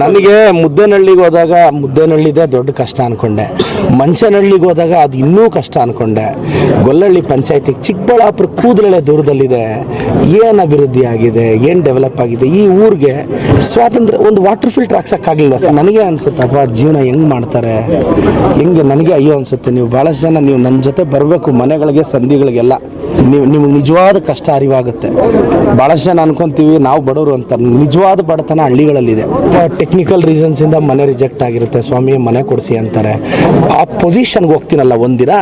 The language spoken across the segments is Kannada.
ನನಗೆ ಮುದ್ದೇನಹಳ್ಳಿಗೆ ಹೋದಾಗ ಮುದ್ದೇನಹಳ್ಳಿದೆ ದೊಡ್ಡ ಕಷ್ಟ ಅನ್ಕೊಂಡೆ. ಮಂಚನಹಳ್ಳಿಗೆ ಹೋದಾಗ ಅದು ಇನ್ನೂ ಕಷ್ಟ ಅನ್ಕೊಂಡೆ. ಗೊಲ್ಲಹಳ್ಳಿ ಪಂಚಾಯತಿಗೆ ಚಿಕ್ಕಬಳ್ಳಾಪುರ ಕೂದಲೆಳೆ ದೂರದಲ್ಲಿದೆ. ಏನು ಅಭಿವೃದ್ಧಿ ಆಗಿದೆ, ಏನು ಡೆವಲಪ್ ಆಗಿದೆ, ಈ ಊರಿಗೆ ಸ್ವಾತಂತ್ರ್ಯ ಒಂದು ವಾಟರ್ ಫಿಲ್ಟರ್ ಹಾಕ್ಸೋಕ್ಕಾಗಲಿಲ್ಲ ಸರ್? ನನಗೆ ಅನ್ಸುತ್ತಪ್ಪ ಜೀವನ ಹೆಂಗೆ ಮಾಡ್ತಾರೆ? ಹೆಂಗೆ ನನಗೆ ಅಯ್ಯೋ ಅನಿಸುತ್ತೆ, ನೀವು ಭಾಳಷ್ಟು ಜನ ನೀವು ನನ್ನ ಜೊತೆ ಬರಬೇಕು, ಮನೆಗಳಿಗೆ ಸಂಧಿಗಳಿಗೆಲ್ಲ. ನೀವು, ನಿಮಗೆ ನಿಜವಾದ ಕಷ್ಟ ಅರಿವಾಗುತ್ತೆ. ಭಾಳಷ್ಟು ಜನ ಅನ್ಕೊಂತೀವಿ, ನಾವು ಬಡವರು ಅಂತ. ನಿಜವಾದ ಬಡತನ ಹಳ್ಳಿಗಳಲ್ಲಿದೆ. ಟೆಕ್ನಿಕಲ್ ರೀಸನ್ಸಿಂದ ಮನೆ ರಿಜೆಕ್ಟ್ ಆಗಿರುತ್ತೆ. ಸ್ವಾಮಿ ಮನೆ ಕೊಡಿಸಿ ಅಂತಾರೆ. ಆ ಪೊಸಿಷನ್ಗೆ ಹೋಗ್ತೀನಲ್ಲ ಒಂದಿನ?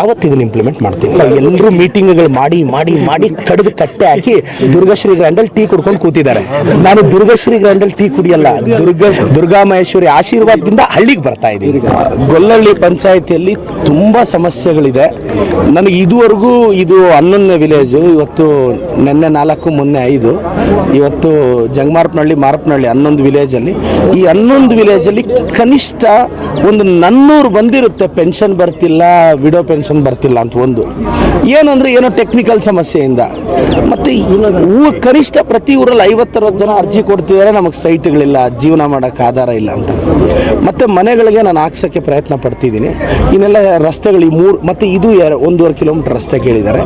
ಆವತ್ತು ಇದನ್ನ ಇಂಪ್ಲಿಮೆಂಟ್ ಮಾಡ್ತೀನಿ? ಎಲ್ಲರೂ ಮೀಟಿಂಗ್ಗಳು ಮಾಡಿ ಮಾಡಿ ಮಾಡಿ ಕಡಿದು ಕಟ್ಟೆ ಹಾಕಿ ದುರ್ಗಶ್ರೀ ಗ್ರ್ಯಾಂಡಲ್ಲಿ ಟೀ ಕುಡ್ಕೊಂಡು ಕೂತಿದ್ದಾರೆ. ನಾನು ದುರ್ಗಶ್ರೀ ಗ್ರ್ಯಾಂಡಲ್ಲಿ ಟೀ ಕುಡಿಯಲ್ಲ. ದುರ್ಗ, ದುರ್ಗಾ ಮಹೇಶ್ವರಿ ಆಶೀರ್ವಾದದಿಂದ ಹಳ್ಳಿಗೆ ಬರ್ತಾ ಇದ್ದೀನಿ. ಗೊಲ್ಲಹಳ್ಳಿ ಪಂಚಾಯತಿಯಲ್ಲಿ ತುಂಬ ಸಮಸ್ಯೆಗಳಿದೆ. ನನಗೆ ಇದುವರೆಗೂ ಇದು ಹನ್ನೊಂದನೇ ವಿಲೇಜು ಇವತ್ತು ನಿನ್ನೆ ನಾಲ್ಕು, ಮೊನ್ನೆ ಐದು, ಇವತ್ತು ಜಂಗಮಾರಪನಹಳ್ಳಿ, ಮಾರಪನಹಳ್ಳಿ ಹನ್ನೊಂದು ವಿಲೇಜಲ್ಲಿ ಈ ಹನ್ನೊಂದು ವಿಲೇಜಲ್ಲಿ ಕನಿಷ್ಠ ಒಂದು ನನ್ನೂರು ಬಂದಿರುತ್ತೆ ಪೆನ್ಷನ್ ಬರ್ತಿಲ್ಲ ವಿಡೋ ಪೆನ್ಷನ್ ಬರ್ತಿಲ್ಲ ಅಂತ ಒಂದು. ಏನಂದ್ರೆ ಏನೋ ಟೆಕ್ನಿಕಲ್ ಸಮಸ್ಯೆಯಿಂದ. ಮತ್ತೆ ಕನಿಷ್ಠ ಪ್ರತಿ ಊರಲ್ಲಿ ಐವತ್ತರವತ್ತು ಜನ ಅರ್ಜಿ ಕೊಡ್ತಿದ್ದಾರೆ, ನಮಗೆ ಸೈಟ್ಗಳಿಲ್ಲ, ಜೀವನ ಮಾಡೋಕ್ಕೆ ಆಧಾರ ಇಲ್ಲ ಅಂತ. ಮತ್ತೆ ಮನೆಗಳಿಗೆ ನಾನು ಹಾಕ್ಸೋಕ್ಕೆ ಪ್ರಯತ್ನ ಪಡ್ತಿದ್ದೀನಿ. ಇನ್ನೆಲ್ಲ ರಸ್ತೆಗಳು ಈ ಮೂರು, ಮತ್ತು ಇದು ಒಂದೂವರೆ ಕಿಲೋಮೀಟರ್ ರಸ್ತೆ ಕೇಳಿದ್ದಾರೆ.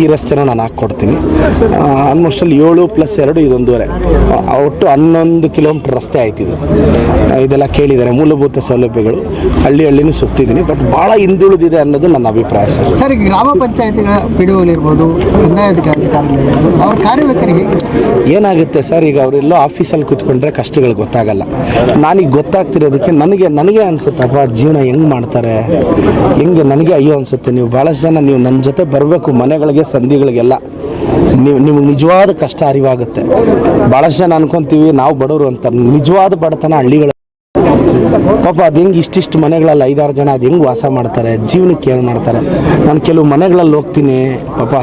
ಈ ರಸ್ತೆನ ನಾನು ಹಾಕ್ಕೊಡ್ತೀನಿ. ಆಲ್ಮೋಸ್ಟ್ ಅಲ್ಲಿ ಏಳು ಪ್ಲಸ್ ಎರಡು ಇದೊಂದೂವರೆ. ಒಟ್ಟು ಹನ್ನೊಂದು ಕಿಲೋಮೀಟರ್ ರಸ್ತೆ ಆಯ್ತಿದ್ರು ಇದೆಲ್ಲ ಕೇಳಿದ್ದಾರೆ ಮೂಲಭೂತ ಸೌಲಭ್ಯಗಳು. ಹಳ್ಳಿ ಹಳ್ಳಿನೂ ಸುತ್ತಿದ್ದೀನಿ ಬಟ್ ಭಾಳ ಹಿಂದುಳಿದಿದೆ ಅನ್ನೋದು ನನ್ನ ಅಭಿಪ್ರಾಯ ಸರ್ ಸರ್ ಈಗ ಗ್ರಾಮ ಪಂಚಾಯತಿಗಳ ಪಿಡುವಲ್ಲಿರ್ಬೋದು ಕಂದಾಯ ಅಧಿಕಾರಿಗಳಿರ್ಬೋದು ಅವ್ರ ಕಾರ್ಯವೈಖರಿ ಹೇಗೆ ಏನಾಗುತ್ತೆ ಸರ್ ಈಗ ಅವರೆಲ್ಲೋ ಆಫೀಸಲ್ಲಿ ಕೂತ್ಕೊಂಡ್ರೆ ಕಷ್ಟಗಳು ಗೊತ್ತಾಗಲ್ಲ. ನಾನೀಗ ಗೊತ್ತಾಗ್ತಿರೋದಕ್ಕೆ ನನಗೆ ನನಗೆ ಅನ್ಸುತ್ತಪ್ಪ ಜೀವನ ಹೆಂಗೆ ಮಾಡ್ತಾರೆ? ಹೆಂಗೆ ನನಗೆ ಅಯ್ಯೋ ಅನಿಸುತ್ತೆ? ನೀವು ಭಾಳಷ್ಟು ಜನ ನೀವು ನನ್ನ ಜೊತೆ ಬರಬೇಕು ಮನೆಗಳಿಗೆ ಸಂಧಿಗಳಿಗೆಲ್ಲ. ನೀವು ನಿಮಗೆ ನಿಜವಾದ ಕಷ್ಟ ಅರಿವಾಗುತ್ತೆ. ಭಾಳಷ್ಟು ಜನ ಅನ್ಕೊಂತೀವಿ ನಾವು ಬಡವರು ಅಂತ ನಿಜವಾದ ಬಡತನ ಹಳ್ಳಿಗಳು ಪಾಪ ಅದು ಹೆಂಗೆ ಇಷ್ಟಿಷ್ಟು ಮನೆಗಳಲ್ಲಿ ಐದಾರು ಜನ ಅದು ಹೆಂಗೆ ವಾಸ ಮಾಡ್ತಾರೆ ಜೀವನಕ್ಕೆ ಏನು ಮಾಡ್ತಾರೆ. ನಾನು ಕೆಲವು ಮನೆಗಳಲ್ಲಿ ಹೋಗ್ತೀನಿ ಪಾಪ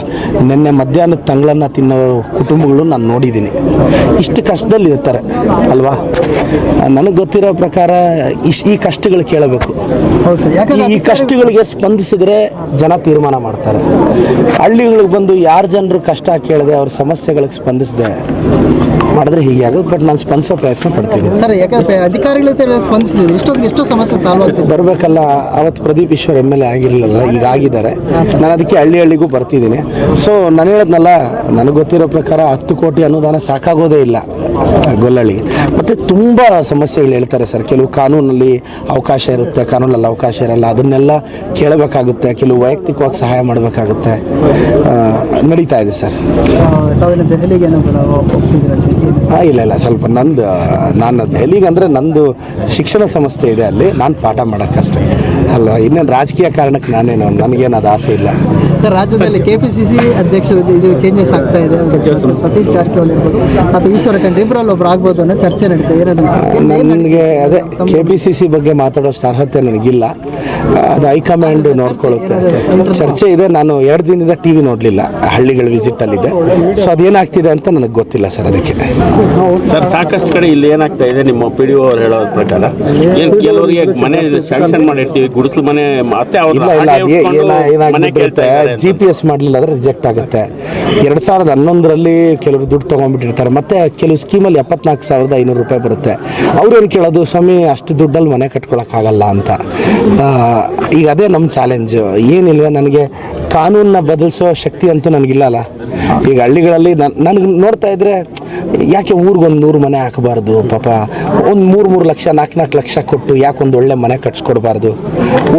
ನಿನ್ನೆ ಮಧ್ಯಾಹ್ನದ ತಂಗಳನ್ನ ತಿನ್ನೋ ಕುಟುಂಬಗಳು ನಾನು ನೋಡಿದ್ದೀನಿ. ಇಷ್ಟು ಕಷ್ಟದಲ್ಲಿ ಇರ್ತಾರೆ ಅಲ್ವಾ? ನನಗೆ ಗೊತ್ತಿರೋ ಪ್ರಕಾರ ಇಶ್ ಈ ಕಷ್ಟಗಳು ಕೇಳಬೇಕು. ಈ- ಕಷ್ಟಗಳಿಗೆ ಸ್ಪಂದಿಸಿದ್ರೆ ಜನ ತೀರ್ಮಾನ ಮಾಡ್ತಾರೆ. ಹಳ್ಳಿಗಳಿಗೆ ಬಂದು ಯಾರು ಜನರು ಕಷ್ಟ ಕೇಳಿದೆ ಅವ್ರ ಸಮಸ್ಯೆಗಳಿಗೆ ಸ್ಪಂದಿಸದೆ ಮಾಡಿದ್ರೆ ಹೀಗೆ ಆಗುತ್ತೆ. ಬಟ್ ನಾನು ಸ್ಪಂದಿಸೋ ಪ್ರಯತ್ನ ಪಡ್ತಿದ್ದೀನಿ. ಸರ್ ಯಾಕಂದ್ರೆ ಅಧಿಕಾರಿಗಳ ಸ್ಪಂದಿಸಿದ್ರು ಇಷ್ಟೊಂದು ಎಷ್ಟೋ ಸಮಸ್ಯೆ ಸಾಲ್ವ್ ಆಗ್ತಿದೆ. ಬರಬೇಕಲ್ಲ ಅವತ್ತು Pradeep Eshwar M L A ಆಗಿರಲಿಲ್ಲ ಈಗ ಆಗಿದ್ದಾರೆ. ನಾನು ಅದಕ್ಕೆ ಹಳ್ಳಿ ಹಳ್ಳಿಗೂ ಬರ್ತಿದ್ದೀನಿ. ಸೊ ನಾನು ಹೇಳೋದ್ನಲ್ಲ ನನಗೆ ಗೊತ್ತಿರೋ ಪ್ರಕಾರ ಹತ್ತು ಕೋಟಿ ಅನುದಾನ ಸಾಕಾಗೋದೇ ಇಲ್ಲ ಗೊಲ್ಲಳ್ಳಿಗೆ. ಮತ್ತು ತುಂಬ ಸಮಸ್ಯೆಗಳು ಹೇಳ್ತಾರೆ ಸರ್. ಕೆಲವು ಕಾನೂನಲ್ಲಿ ಅವಕಾಶ ಇರುತ್ತೆ ಕಾನೂನಲ್ಲಿ ಅವಕಾಶ ಇರಲ್ಲ. ಅದನ್ನೆಲ್ಲ ಕೇಳಬೇಕಾಗುತ್ತೆ ಕೆಲವು ವೈಯಕ್ತಿಕವಾಗಿ ಸಹಾಯ ಮಾಡಬೇಕಾಗುತ್ತೆ. ನಡೀತಾ ಇದೆ ಸರ್. ದೆಹಲಿಗೆ ಹಾಂ ಇಲ್ಲ ಇಲ್ಲ ಸ್ವಲ್ಪ ನಂದು ನಾನು ದೆಹಲಿಗೆ ಅಂದರೆ ನಂದು ಶಿಕ್ಷಣ ಸಂಸ್ಥೆ ಇದೆ ಅಲ್ಲಿ. ನಾನು ಪಾಠ ಮಾಡೋಕ್ಕಷ್ಟೇ. ಅಲ್ವಾ? ಇನ್ನೇನು ರಾಜಕೀಯ ಕಾರಣಕ್ಕೆ ನಾನೇನು? ನನಗೇನು ಅದು ಆಸೆ ಇಲ್ಲ. ಸರ್ ರಾಜ್ಯದಲ್ಲಿ ಸಿ ಅಧ್ಯಕ್ಷ ಇದು ಚೇಂಜಸ್ ಆಗ್ತಾ ಇದೆ ಸತೀಶ್ ಜಾರಕಿಹೊಳಿ ಇರ್ಬೋದು. ಅಥವಾ ಈಶ್ವರ ಖಂಡ್ರೆ ಇಬ್ಬರಲ್ಲಿ ಒಬ್ರು ಆಗ್ಬೋದು ಅನ್ನೋ ಚರ್ಚೆ ನಡೀತಾ ಇರೋದನ್ನ ನನಗೆ ಅದೇ ಕೆ ಪಿ ಸಿ ಸಿ ಬಗ್ಗೆ ಮಾತಾಡೋಷ್ಟು ಅರ್ಹತೆ ನನಗಿಲ್ಲ. ಅದು ಹೈಕಮಾಂಡ್ ನೋಡ್ಕೊಳ್ಳುತ್ತೆ. ಚರ್ಚೆ ಇದೆ. ನಾನು ಎರಡು ದಿನದಿಂದ ಟಿ ವಿ ನೋಡಲಿಲ್ಲ. ಹಳ್ಳಿಗಳ ವಿಸಿಟಲ್ಲಿದೆ ಸೊ ಅದೇನಾಗ್ತಿದೆ ಅಂತ ನನಗೆ ಗೊತ್ತಿಲ್ಲ ಸರ್ ಅದಕ್ಕೆ. ಸರ್ ಸಾಕಷ್ಟು ಕಡೆ ಇಲ್ಲಿ ಏನಾಗ್ತಾ ಇದೆ ನಿಮ್ಮ ಪಿ ಡಿ ಅವ್ರು ಹೇಳೋ ಪ್ರಕಾರ? ಏನ್ ಕೆಲವರಿಗೆ ಮನೆ ಸ್ಯಾಂಕ್ಷನ್ ಮಾಡಿರ್ತೀವಿ ಗುಡಿಸಲು ಮನೆ ಮತ್ತೆ ಜಿ ಪಿ ಎಸ್ ಮಾಡಲಿಲ್ಲ ಅಂದ್ರೆ ರಿಜೆಕ್ಟ್ ಆಗುತ್ತೆ. ಎರಡು ಸಾವಿರದ ಹನ್ನೊಂದರಲ್ಲಿ ಕೆಲವರು ದುಡ್ಡು ತೊಗೊಂಡ್ಬಿಟ್ಟಿರ್ತಾರೆ. ಮತ್ತೆ ಕೆಲವು ಸ್ಕೀಮಲ್ಲಿ ಎಪ್ಪತ್ನಾಲ್ಕು ಸಾವಿರದ ಐನೂರು ರೂಪಾಯಿ ಬರುತ್ತೆ. ಅವ್ರೇನು ಕೇಳೋದು? ಸ್ವಾಮಿ ಅಷ್ಟು ದುಡ್ಡಲ್ಲಿ ಮನೆ ಕಟ್ಕೊಳಕ್ಕಾಗಲ್ಲ ಅಂತ. ಈಗ ಅದೇ ನಮ್ಮ ಚಾಲೆಂಜ್ ಏನಿಲ್ವ ನನಗೆ ಕಾನೂನನ್ನ ಬದಲಿಸೋ ಶಕ್ತಿ ಅಂತೂ ನನಗಿಲ್ಲ ಅಲ್ಲ. ಈಗ ಹಳ್ಳಿಗಳಲ್ಲಿ ನನಗೆ ನೋಡ್ತಾ ಇದ್ರೆ ಯಾಕೆ ಊರಿಗೊಂದು ನೂರು ಮನೆ ಹಾಕಬಾರ್ದು? ಪಾಪ ಒಂದು ಮೂರು ಮೂರು ಲಕ್ಷ ನಾಲ್ಕು ನಾಲ್ಕು ಲಕ್ಷ ಕೊಟ್ಟು ಯಾಕೆ ಒಂದು ಒಳ್ಳೆ ಮನೆ ಕಟ್ಸ್ಕೊಡ್ಬಾರ್ದು?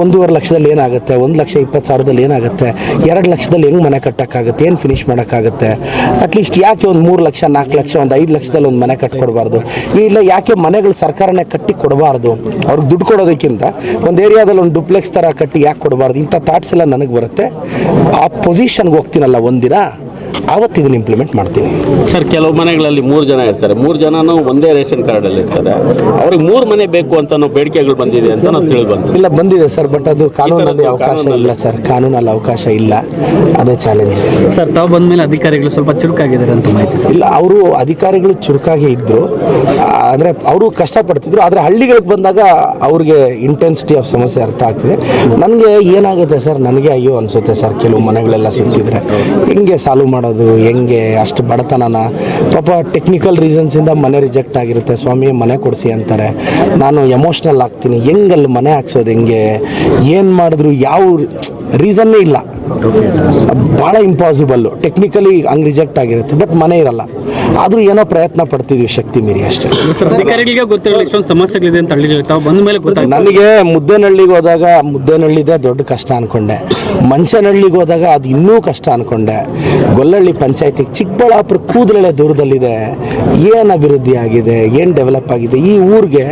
ಒಂದೂವರೆ ಲಕ್ಷದಲ್ಲಿ ಏನಾಗುತ್ತೆ? ಒಂದು ಲಕ್ಷ ಇಪ್ಪತ್ತು ಸಾವಿರದಲ್ಲಿ ಏನಾಗುತ್ತೆ? ಎರಡು ಲಕ್ಷದಲ್ಲಿ ಹೆಂಗೆ ಮನೆ ಕಟ್ಟೋಕ್ಕಾಗುತ್ತೆ? ಏನು ಫಿನಿಷ್ ಮಾಡೋಕ್ಕಾಗುತ್ತೆ? ಅಟ್ಲೀಸ್ಟ್ ಯಾಕೆ ಒಂದು ಮೂರು ಲಕ್ಷ ನಾಲ್ಕು ಲಕ್ಷ, ಒಂದು ಐದು ಲಕ್ಷದಲ್ಲಿ ಒಂದು ಮನೆ ಕಟ್ಕೊಡ್ಬಾರ್ದು? ಇಲ್ಲ, ಯಾಕೆ ಮನೆಗಳು ಸರ್ಕಾರನೇ ಕಟ್ಟಿ ಕೊಡಬಾರ್ದು? ಅವ್ರಿಗೆ ದುಡ್ಡು ಕೊಡೋದಕ್ಕಿಂತ ಒಂದು ಏರಿಯಾದಲ್ಲಿ ಒಂದು ಡುಪ್ಲೆಕ್ಸ್ ಥರ ಕಟ್ಟಿ ಯಾಕೆ ಕೊಡಬಾರ್ದು? ಇಂಥ ಥಾಟ್ಸ್ ಎಲ್ಲ ನನಗೆ ಬರುತ್ತೆ. ಆ ಪೊಸಿಷನ್ಗೆ ಹೋಗ್ತೀನಲ್ಲ ಒಂದಿನ? ಆವತ್ತು ಇದನ್ನು ಇಂಪ್ಲಿಮೆಂಟ್ ಮಾಡ್ತೀನಿ. ಸರ್ ಕೆಲವು ಮನೆಗಳಲ್ಲಿ ಮೂರು ಜನ ಇರ್ತಾರೆ. ಮೂರು ಜನನೂ ಒಂದೇ ರೇಷನ್ ಕಾರ್ಡ್ ಅಲ್ಲಿ ಇರ್ತಾರೆ. ಅವ್ರಿಗೆ ಮೂರು ಮನೆ ಬೇಕು ಅಂತ ಬೇಡಿಕೆಗಳು ಬಂದಿದೆ ಅಂತ ನಾವು ತಿಳಿದು ಬಂತು. ಇಲ್ಲ ಬಂದಿದೆ ಸರ್ ಬಟ್ ಅದು ಕಾನೂನಲ್ಲಿ ಅವಕಾಶ ಇಲ್ಲ ಸರ್. ಕಾನೂನಲ್ಲಿ ಅವಕಾಶ ಇಲ್ಲ. ಅದೇ ಚಾಲೆಂಜ್ ಸರ್ ತಾವು ಬಂದ ಮೇಲೆ ಅಧಿಕಾರಿಗಳು ಸ್ವಲ್ಪ ಚುರುಕಾಗಿದ್ದಾರೆ ಅಂತ ಮಾಹಿತಿ ಇಲ್ಲ ಅವರು ಅಧಿಕಾರಿಗಳು ಚುರುಕಾಗಿ ಇದ್ದರು ಅಂದ್ರೆ ಅವರು ಕಷ್ಟಪಡ್ತಿದ್ರು ಆದರೆ ಹಳ್ಳಿಗಳಿಗೆ ಬಂದಾಗ ಅವ್ರಿಗೆ ಇಂಟೆನ್ಸಿಟಿ ಆಫ್ ಸಮಸ್ಯೆ ಅರ್ಥ ಆಗ್ತಿದೆ. ನನಗೆ ಏನಾಗುತ್ತೆ ಸರ್ ನನಗೆ ಅಯ್ಯೋ ಅನ್ಸುತ್ತೆ ಸರ್ ಕೆಲವು ಮನೆಗಳೆಲ್ಲ ಸುತ್ತಿದ್ರೆ. ಹೆಂಗೆ ಸಾಲ್ವ್ ಮಾಡೋದು? ಮಾಡೋದು ಹೆಂಗೆ, ಅಷ್ಟು ಬಡತನನ. ಪಾಪ ಟೆಕ್ನಿಕಲ್ ರೀಸನ್ಸಿಂದ ಮನೆ ರಿಜೆಕ್ಟ್ ಆಗಿರುತ್ತೆ. ಸ್ವಾಮಿ ಮನೆ ಕೊಡಿಸಿ ಅಂತಾರೆ. ನಾನು ಎಮೋಷ್ನಲ್ ಆಗ್ತೀನಿ. ಹೆಂಗಲ್ಲಿ ಮನೆ ಹಾಕ್ಸೋದು ಹೆಂಗೆ? ಏನು ಮಾಡಿದ್ರು ಯಾವ ರೀಸನ್ನೇ ಇಲ್ಲ. ಭಾಳ ಇಂಪಾಸಿಬಲ್ಲು ಟೆಕ್ನಿಕಲಿ ಹಂಗೆ ರಿಜೆಕ್ಟ್ ಆಗಿರುತ್ತೆ. ಬಟ್ ಮನೆ ಇರಲ್ಲ. ಆದರೂ ಏನೋ ಪ್ರಯತ್ನ ಪಡ್ತಿದ್ವಿ ಶಕ್ತಿ ಮೀರಿ ಅಷ್ಟೇ. ಅಧಿಕಾರಿಗಳಿಗೆ ಗೊತ್ತಿರಲಿಲ್ಲ ಇಷ್ಟೊಂದು ಸಮಸ್ಯೆಗಳಿದೆ ಅಂತ ಹಳ್ಳಿಗಳು ತಾವು ಬಂದ ಮೇಲೆ ಗೊತ್ತಾಗ ನನಗೆ ಮುದ್ದೇನಹಳ್ಳಿಗೆ ಹೋದಾಗ ಮುದ್ದೇನಹಳ್ಳಿದೆ ದೊಡ್ಡ ಕಷ್ಟ ಅನ್ಕೊಂಡೆ. ಮಂಚನಹಳ್ಳಿಗೆ ಹೋದಾಗ ಅದು ಇನ್ನೂ ಕಷ್ಟ ಅನ್ಕೊಂಡೆ. ಗೊಲ್ಲಹಳ್ಳಿ ಪಂಚಾಯತಿಗೆ ಚಿಕ್ಕಬಳ್ಳಾಪುರ ಕೂದಲೆಳೆ ದೂರದಲ್ಲಿದೆ. ಏನು ಅಭಿವೃದ್ಧಿ ಆಗಿದೆ ಏನು ಡೆವಲಪ್ ಆಗಿದೆ? ಈ ಊರಿಗೆ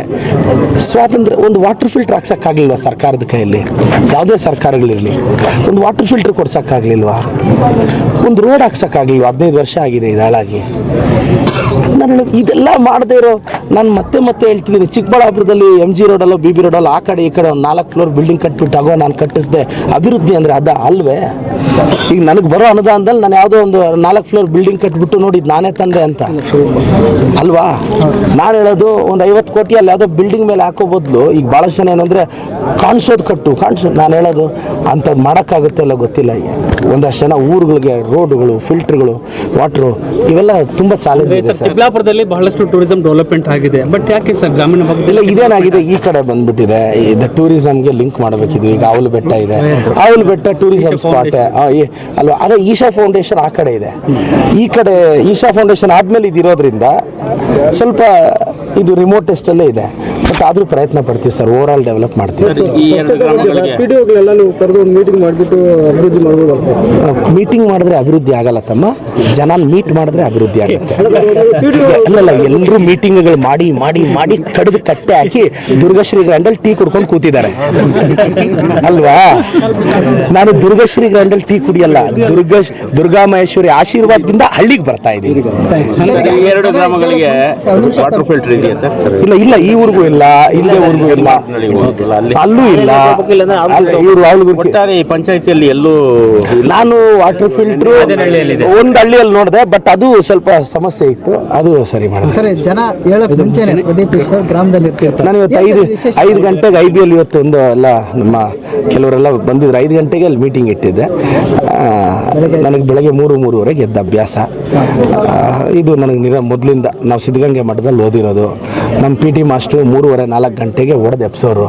ಸ್ವಾತಂತ್ರ್ಯ ಒಂದು ವಾಟರ್ ಫಿಲ್ಟರ್ ಹಾಕ್ಸೋಕ್ಕಾಗಲಿಲ್ವಾ ಸರ್ಕಾರದ ಕೈಯಲ್ಲಿ? ಯಾವುದೇ ಸರ್ಕಾರಗಳಿರಲಿ. ಒಂದು ವಾಟರ್ ಫಿಲ್ಟರ್ ಕೊಡ್ಸೋಕ್ಕಾಗಲಿಲ್ವಾ? ಒಂದು ರೋಡ್ ಹಾಕ್ಸೋಕ್ಕಾಗಲಿಲ್ವಾ? ಹದಿನೈದು ವರ್ಷ ಆಗಿದೆ ಇದು Thank you. ನಾನು ಇದೆಲ್ಲ ಮಾಡದೇ ಇರೋ ನಾನು ಮತ್ತೆ ಮತ್ತೆ ಹೇಳ್ತಿದ್ದೀನಿ. ಚಿಕ್ಕಬಳ್ಳಾಪುರದಲ್ಲಿ ಎಂ ಜಿ ರೋಡಲ್ಲೋ ಬಿ ಬಿ ರೋಡಲ್ಲೋ ಆ ಕಡೆ ಈ ಕಡೆ ಒಂದು ನಾಲ್ಕು ಫ್ಲೋರ್ ಬಿಲ್ಡಿಂಗ್ ಕಟ್ಬಿಟ್ಟು ಆಗೋ ನಾನು ಕಟ್ಟಿಸಿದೆ. ಅಭಿವೃದ್ಧಿ ಅಂದರೆ ಅದ ಅಲ್ವೇ? ಈಗ ನನಗೆ ಬರೋ ಅನುದಾನದಲ್ಲಿ ನಾನು ಯಾವುದೋ ಒಂದು ನಾಲ್ಕು ಫ್ಲೋರ್ ಬಿಲ್ಡಿಂಗ್ ಕಟ್ಬಿಟ್ಟು ನೋಡಿ ನಾನೇ ತಂದೆ ಅಂತ. ಅಲ್ವಾ? ನಾನು ಹೇಳೋದು ಒಂದು ಐವತ್ತು ಕೋಟಿ ಅಲ್ಲಿ ಯಾವುದೋ ಬಿಲ್ಡಿಂಗ್ ಮೇಲೆ ಹಾಕೋ ಬದಲು ಈಗ ಭಾಳಷ್ಟು ಜನ ಏನಂದರೆ ಕಾಣಿಸೋದು ಕಟ್ಟು, ಕಾಣಿಸೋ ನಾನು ಹೇಳೋದು ಅಂಥದ್ದು ಮಾಡೋಕ್ಕಾಗುತ್ತೆ ಅಲ್ಲ ಗೊತ್ತಿಲ್ಲ ಒಂದಷ್ಟು ಜನ ಊರುಗಳಿಗೆ ರೋಡುಗಳು ಫಿಲ್ಟ್ರ್ಗಳು ವಾಟ್ರು ಇವೆಲ್ಲ ತುಂಬ ಚಾಲೆಂಜ್ ಇದೆ ಸರ್. ಚಿಕ್ಕಬಳ್ಳಾಪುರದಲ್ಲಿ ಬಹಳಷ್ಟು ಟೂರಿಸಂ ಡೆವಲಪ್ಮೆಂಟ್ ಆಗಿದೆ. ಬಟ್ ಯಾಕೆ ಸರ್ ಗ್ರಾಮೀಣ ಭಾಗದಲ್ಲಿ ಇಲ್ಲ ಇದೇನಾಗಿದೆ? ಈ ಕಡೆ ಬಂದ್ಬಿಟ್ಟಿದೆ. ಇದು ಟೂರಿಸಂಗೆ ಲಿಂಕ್ ಮಾಡಬೇಕಿದ್ವಿ. ಈಗ ಅವಲು ಬೆಟ್ಟ ಇದೆ. ಅವಲು ಬೆಟ್ಟ ಟೂರಿಸಂ ಸ್ಪಾಟ್ ಅಲ್ವಾ? ಅದೇ ಈಶಾ ಫೌಂಡೇಶನ್ ಆ ಕಡೆ ಇದೆ. ಈ ಕಡೆ ಈಶಾ ಫೌಂಡೇಶನ್ ಆದ್ಮೇಲೆ ಇದಿರೋದ್ರಿಂದ ಇರೋದ್ರಿಂದ ಸ್ವಲ್ಪ ಇದು ರಿಮೋಟೆಸ್ಟ್ ಅಲ್ಲೇ ಇದೆ. ಬಟ್ ಆದ್ರೂ ಪ್ರಯತ್ನ ಪಡ್ತೀವಿ ಸರ್ ಓವರ್ ಆಲ್ ಡೆವಲಪ್ ಮಾಡ್ತೀವಿ. ಸರ್ ಈ ಎರಡು ಗ್ರಾಮಗಳಿಗೆ ಪಿಡಿಒಗಳೆಲ್ಲ ಕರೆದು ಒಂದು ಮೀಟಿಂಗ್ ಮಾಡಿಬಿಟ್ಟು ಅಭಿವೃದ್ಧಿ ಮಾಡ್ಬೋದು ಮೀಟಿಂಗ್ ಮಾಡಿದ್ರೆ ಅಭಿವೃದ್ಧಿ ಆಗಲ್ಲ ತಮ್ಮ. ಜನ ಮೀಟ್ ಮಾಡಿದ್ರೆ ಅಭಿವೃದ್ಧಿ ಆಗುತ್ತೆ. ಅಲ್ಲಲ್ಲ ಎಲ್ಲರೂ ಮೀಟಿಂಗ್ಗಳು ಮಾಡಿ ಮಾಡಿ ಮಾಡಿ ಕಡಿದು ಕಟ್ಟೆ ಹಾಕಿ ದುರ್ಗಶ್ರೀ ಗ್ರ್ಯಾಂಡಲ್ ಟೀ ಕುಡ್ಕೊಂಡು ಕೂತಿದ್ದಾರೆ. ಅಲ್ವಾ? ನಾನು ದುರ್ಗಶ್ರೀ ಗ್ರ್ಯಾಂಡಲ್ ಟೀ ಕುಡಿಯಲ್ಲ. ದುರ್ಗ ದುರ್ಗಾ ಮಹೇಶ್ವರಿ ಆಶೀರ್ವಾದದಿಂದ ಹಳ್ಳಿಗೆ ಬರ್ತಾ ಇದ್ದೀನಿ. ಈ ಎರಡು ಗ್ರಾಮಗಳಿಗೆ ವಾಟರ್ ಫಿಲ್ಟರ್ ಇದೆಯಾ ಸರ್? ಇಲ್ಲ ಇಲ್ಲ ಈ ಊರಿಗೂ ಇಲ್ಲ ಹಿಂದೆ ಊರಿಗೂ ಇಲ್ಲ. ಅಲ್ಲಿ ಅಲ್ಲೂ ಇಲ್ಲ. ಇವರು ಅವಳಿಗೂ ಒಟ್ಟಾರೆ ಈ ಪಂಚಾಯತಿಯಲ್ಲಿ ಎಲ್ಲೂ ಇಲ್ಲ. ನಾನು ವಾಟರ್ ಫಿಲ್ಟರ್ ಒಂದು ಹಳ್ಳಿಯಲ್ಲಿ ನೋಡಿದೆ ಬಟ್ ಅದು ಸ್ವಲ್ಪ ಸಮಸ್ಯೆ ಇತ್ತು. ಅದು ಸರಿ ಮಾಡಿದೆ. ಸರಿ ಜನ ಹೇಳಕ್ ಮುಂಚೆನೆ ಪ್ರದೀಪ್ ಈಶ್ವರ್ ಗ್ರಾಮದಲ್ಲಿ ಇರ್ತಿರ್ತಾರೆ. ನಾನು ಇವತ್ತು ಐದು ಐದು ಗಂಟೆಗೆ ಐ ಬಿ ಎಲ್ ಇವತ್ತು ಒಂದು ಎಲ್ಲ ನಮ್ಮ ಕೆಲವರೆಲ್ಲ ಬಂದಿದ್ರು. ಐದು ಗಂಟೆಗೆ ಅಲ್ಲಿ ಮೀಟಿಂಗ್ ಇಟ್ಟಿದ್ದೆ. ನನಗೆ ಬೆಳಗ್ಗೆ ಮೂರು ಮೂರುವರೆಗೆ ಎದ್ದ ಅಭ್ಯಾಸ. ಇದು ನನಗೆ ನಿರ ಮೊದಲಿಂದ ನಾವು ಸಿದ್ಧಗಂಗೆ ಮಠದಲ್ಲಿ ಓದಿರೋದು. ನಮ್ಮ ಪಿ ಟಿ ಮಾಸ್ಟ್ರು ಮೂರುವರೆ, ನಾಲ್ಕು ಗಂಟೆಗೆ ಓಡೋದು ಎಪ್ಸೋರು.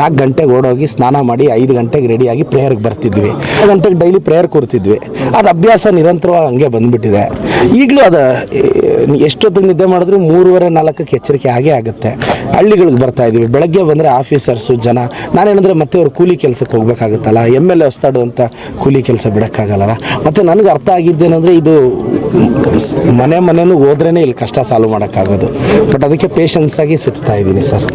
ನಾಲ್ಕು ಗಂಟೆಗೆ ಓಡೋಗಿ ಸ್ನಾನ ಮಾಡಿ ಐದು ಗಂಟೆಗೆ ರೆಡಿಯಾಗಿ ಪ್ರೇಯರ್ಗೆ ಬರ್ತಿದ್ವಿ. ಗಂಟೆಗೆ ಡೈಲಿ ಪ್ರೇಯರ್ ಕೂರ್ತಿದ್ವಿ ಅದು ಅಭ್ಯಾಸ ನಿರಂತರವಾಗಿ ಹಂಗೆ ಬಂದುಬಿಟ್ಟಿದೆ. ಈಗಲೂ ಅದು ಎಷ್ಟೊತ್ತಿಗೆ ನಿದ್ದೆ ಮಾಡಿದ್ರು ಮೂರುವರೆ, ನಾಲ್ಕಕ್ಕೆ ಎಚ್ಚರಿಕೆ ಆಗೇ ಆಗುತ್ತೆ. ಹಳ್ಳಿಗಳಿಗೆ ಬರ್ತಾ ಇದ್ವಿ. ಬೆಳಗ್ಗೆ ಬಂದರೆ ಆಫೀಸರ್ಸು ಜನ. ನಾನೇನಂದರೆ ಮತ್ತೆ ಅವ್ರು ಕೂಲಿ ಕೆಲಸಕ್ಕೆ ಹೋಗ್ಬೇಕಾಗುತ್ತಲ್ಲ, ಎಂ ಎಲ್ ಎ ಕೂಲಿ ಕೆಲಸ ಬಿಡೋಕ್ಕಾಗಲ್ಲ ಮತ್ತು ನನಗೆ ಅರ್ಥ ಆಗಿದ್ದೇನೆಂದರೆ ಇದು ಮನೆ ಮನೆನೂ ಹೋದ್ರೇ ಇಲ್ಲಿ ಕಷ್ಟ ಸಾಲ್ವ್ ಮಾಡೋಕ್ಕಾಗೋದು. ಬಟ್ ಅದಕ್ಕೆ ಪೇಷನ್ಸಾಗಿ ಸುತ್ತಾ ಇದ್ದೀನಿ ಸರ್